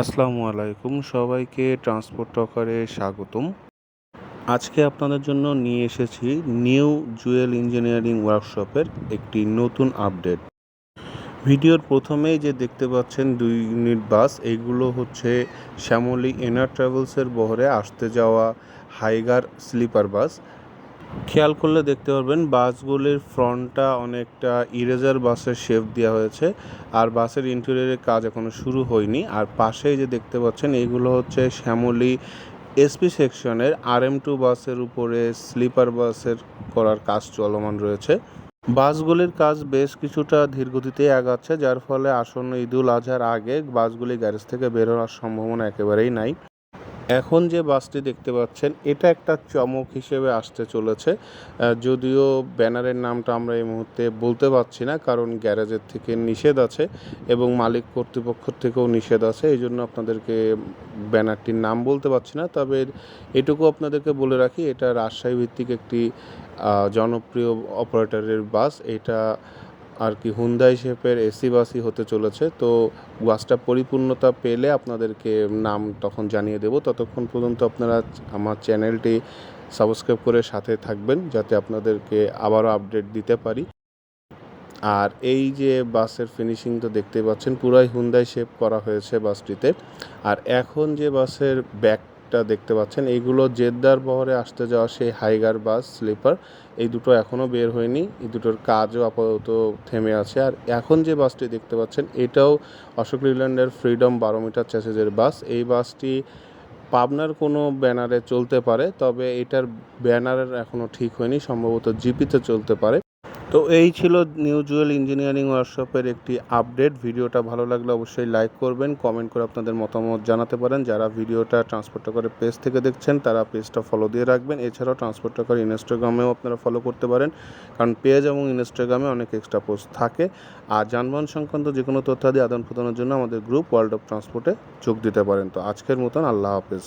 আসসালামু আলাইকুম সবাইকে ট্রান্সপোর্ট টকারে স্বাগতম। আজকে আপনাদের জন্য নিয়ে এসেছি নিউ জুয়েল ইঞ্জিনিয়ারিং ওয়ার্কশপের একটি নতুন আপডেট। ভিডিওর প্রথমেই যে দেখতে পাচ্ছেন দুই ইউনিট বাস এইগুলো হচ্ছে শ্যামলী এনার ট্রাভেলসের বহরে আসতে যাওয়া হাইগার স্লিপার বাস। খেয়াল করলে দেখতে পারবেন, বাসগুলির ফ্রন্টটা অনেকটা ইরেজার বাসের শেপ দেওয়া হয়েছে। আর বাসের ইন্টেরিয়রের কাজ এখনও শুরু হয়নি। আর পাশেই যে দেখতে পাচ্ছেন, এগুলো হচ্ছে শ্যামলী এসপি সেকশনের আর এম টু বাসের উপরে স্লিপার বাসের করার কাজ চলমান রয়েছে। বাসগুলির কাজ বেশ কিছুটা ধীরগতিতেই আগাচ্ছে, যার ফলে আসন্ন ঈদুল আজহার আগে বাসগুলি গ্যারেজ থেকে বের হওয়ার সম্ভাবনা একেবারেই নাই। এখন যে বাসটি দেখতে পাচ্ছেন, এটা একটা চমক হিসেবে আসতে চলেছে। যদিও ব্যানারের নামটা আমরা এই মুহূর্তে বলতে পারছি না, কারণ গ্যারেজের থেকে নিষেধ আছে এবং মালিক কর্তৃপক্ষ থেকেও নিষেধ আছে, এই জন্য আপনাদেরকে ব্যানারটির নাম বলতে পারছি না। তবে এটুকু আপনাদেরকে বলে রাখি, এটা রাজশাহী ভিত্তিক একটি জনপ্রিয় অপারেটরের বাস। এটা আর কি হুন্দাই শেপের এসি বাসই হতে চলেছে। তো বাসটা পরিপূর্ণতা পেলে আপনাদেরকে নাম তখন জানিয়ে দেব। ততক্ষণ পর্যন্ত আপনারা আমার চ্যানেলটি সাবস্ক্রাইব করে সাথে থাকবেন, যাতে আপনাদেরকে আবারও আপডেট দিতে পারি। আর এই যে বাসের ফিনিশিং তো দেখতে পাচ্ছেন, পুরাই হুন্দাই শেপ করা হয়েছে বাসটিতে। আর এখন যে বাসের ব্যাকটা দেখতে পাচ্ছেন। এইগুলো জেদ্দার বহরে আসতে যাওয়া সেই হাইগার বাস স্লিপার। এই দুটো এখনও বের হয়নি। এই দুটোর কাজও আপাতত থেমে আছে। আর এখন যে বাসটি দেখতে পাচ্ছেন, এটাও অশোক লিল্যান্ডের ফ্রিডম বারো মিটার চ্যাসেজের বাস। এই বাসটি পাবনার কোনো ব্যানারে চলতে পারে, তবে এটার ব্যানারের এখনও ঠিক হয়নি। সম্ভবত জিপিতে চলতে পারে। তো এই ছিল নিউ জুয়েল ইঞ্জিনিয়ারিং ওয়ার্কশপের একটি আপডেট ভিডিওটা ভালো লাগলে অবশ্যই লাইক করবেন কমেন্ট করে আপনাদের মতামত জানাতে পারেন। যারা ভিডিওটা ট্রান্সপোর্ট করে পেজ থেকে দেখছেন, তারা পেজটা ফলো দিয়ে রাখবেন। এছাড়াও ট্রান্সপোর্ট করে ইনস্টাগ্রামেও আপনারা ফলো করতে পারেন, কারণ পেজ এবং ইনস্টাগ্রামে অনেক এক্সট্রা পোস্ট থাকে। আর যানবাহন সংক্রান্ত যে কোনো তথ্যাদি আদান প্রদানের জন্য আমাদের গ্রুপ ওয়ার্ল্ড অফ ট্রান্সপোর্টে যোগ দিতে পারেন। তো আজকের মতন আল্লাহ হাফেজ।